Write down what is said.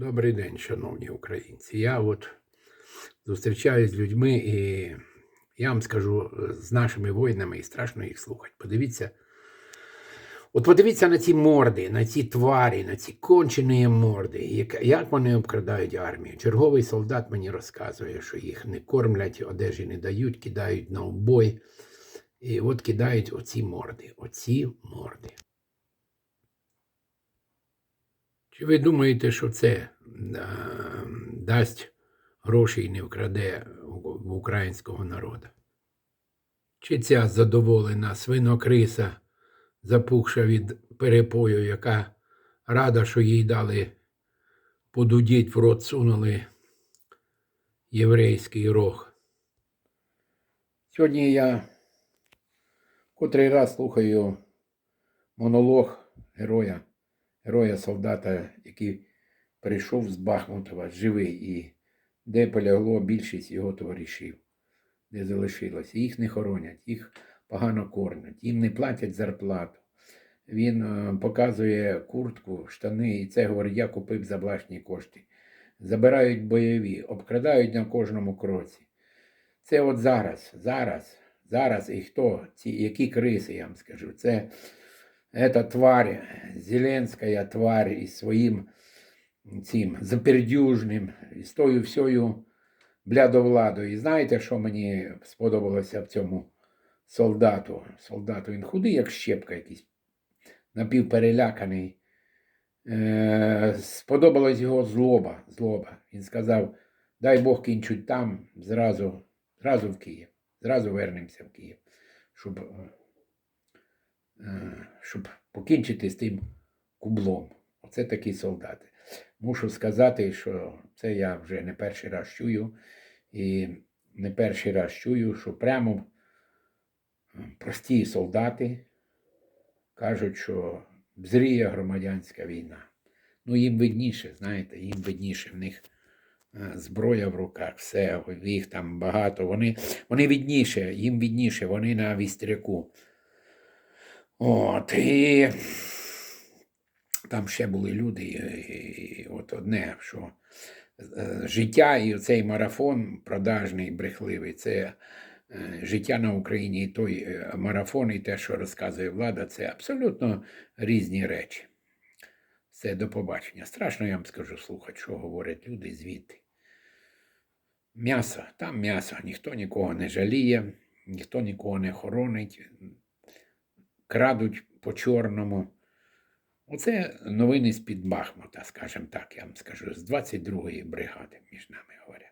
Добрий день, шановні українці. Я от зустрічаюсь з людьми, і я вам скажу з нашими воїнами, і страшно їх слухати. Подивіться. От подивіться на ці морди, на ці тварі, на ці кончені морди, як, вони обкрадають армію. Черговий солдат мені розказує, що їх не кормлять, одежі не дають, кидають на обой. І от кидають оці морди, оці морди. Чи ви думаєте, що це е, дасть гроші і не вкраде в українського народу? Чи ця задоволена свинокриса, запухша від перепою, яка рада, що їй дали подудіть в рот сунули єврейський рог? Сьогодні я котрий раз слухаю монолог героя героя солдата, який прийшов з Бахмутова живий, і де полягло більшість його товаришів, де залишилося. Їх не хоронять, їх погано кормять, їм не платять зарплату. Він е, показує куртку, штани, і це говорить, я купив за власні кошти. Забирають бойові, обкрадають на кожному кроці. Це от зараз, зараз, зараз і хто, ці, які криси, я вам скажу. Це эта тварь, Зеленська тварь із своїм цим запердюжним, із тою всьою блядовладою. І знаєте, що мені сподобалося в цьому солдату? Солдату він худий, як щепка якийсь, напівпереляканий. Е, сподобалась його злоба, злоба. Він сказав: дай Бог кінчуть там, зразу, зразу в Київ, зразу вернемося в Київ, щоб е, щоб покінчити з тим кублом. Оце такі солдати. Мушу сказати, що це я вже не перший раз чую, і не перший раз чую, що прямо прості солдати кажуть, що зріє громадянська війна. Ну, їм видніше, знаєте, їм видніше в них. е, Зброя в руках, все, їх там багато. Вони, вони відніше, їм відніше, вони на вістряку. От, і там ще були люди, і, от одне, що е, життя і цей марафон продажний, брехливий, це е, життя на Україні, і той е, марафон, і те, що розказує влада, це абсолютно різні речі. Все, до побачення. Страшно я вам скажу слухати, що говорять люди звідти. М'ясо, там м'ясо, ніхто нікого не жаліє, ніхто нікого не хоронить крадуть по чорному. Оце новини з-під Бахмута, скажімо так, я вам скажу, з 22-ї бригади, між нами говоря.